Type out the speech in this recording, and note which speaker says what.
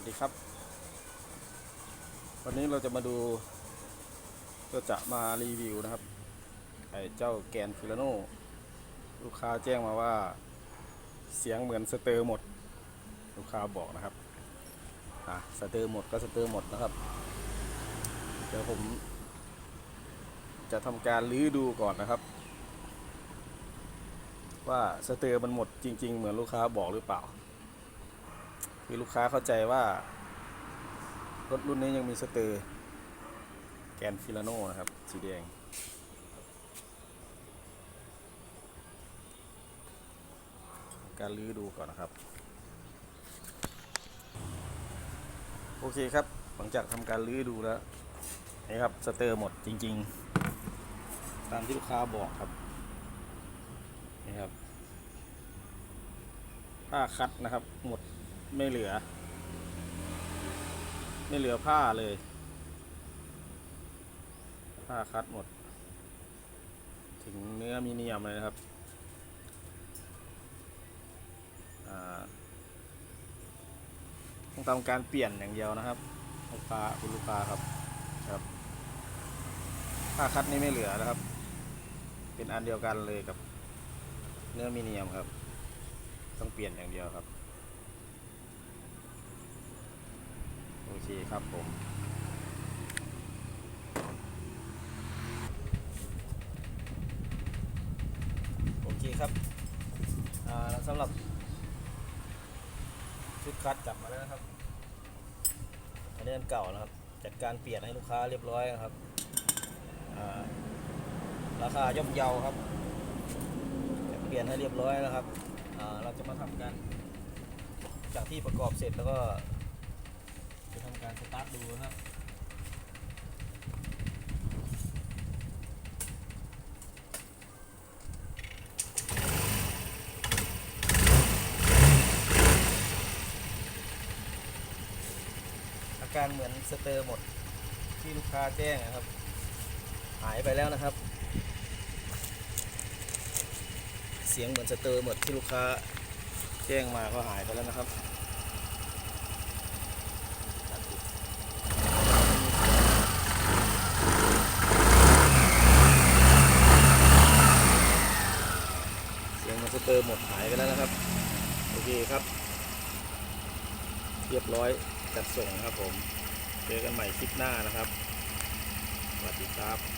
Speaker 1: วัสดีครับ วันนี้เราจะมาดูก็จะมารีวิวนะครับไอ้เจ้าแกนฟิลาโนลูกค้าแจ้งมาว่าเสียงเหมือนสเตอร์หมด ลูกค้าบอกนะครับอะสเตอร์หมดก็สเตอร์หมดนะครับ เดี๋ยวผมจะทำการลื้อดูก่อนนะครับ ว่าสเตอร์มันหมดจริง ๆ เหมือนลูกค้าบอกหรือเปล่า คือลูกค้าเข้าใจว่า รถรุ่นนี้ยังมีสเตอร์แกนฟิลาโนนะครับ สีแดง การลื้อดูก่อนนะครับ โอเคครับ หลังจากทำการลื้อดูแล้วนี่ครับสเตอร์หมดจริง ๆ ตามที่ลูกค้าบอกครับนี่ครับผ้าคัดนะครับหมด ไม่เหลือ ไม่เหลือผ้าเลย ผ้าคัดหมด ถึงเนื้อมีเนียมเลยนะครับอ่าต้องทำการเปลี่ยนอย่างเดียวนะครับลูกค้าคุณลูกค้าครับครับ ผ้าคัดนี่ไม่เหลือนะครับ เป็นอันเดียวกันเลยกับเนื้อมีเนียมครับ ต้องเปลี่ยนอย่างเดียวครับ โอเคครับผม โอเคครับสำหรับชุดคัดกลับมาแล้วนะครับ อันนี้อันเก่านะครับ จัดการเปลี่ยนให้ลูกค้าเรียบร้อยนะครับ ราคาย่อมเยาครับ เปลี่ยนให้เรียบร้อยแล้วครับ เราจะมาทำกัน จากที่ประกอบเสร็จแล้วก็ การสตาร์ทดูนะครับอาการเหมือนสเตอร์หมดที่ลูกค้าแจ้งนะครับ หายไปแล้วนะครับ เสียงเหมือนสเตอร์หมดที่ลูกค้าแจ้งมาก็หายไปแล้วนะครับ เสียงมันสเต อร์หมดหายไปแล้วนะครับ โอเคครับ เรียบร้อยจัดส่งครับผม เจอกันใหม่คลิปหน้านะครับสวัสดีครับ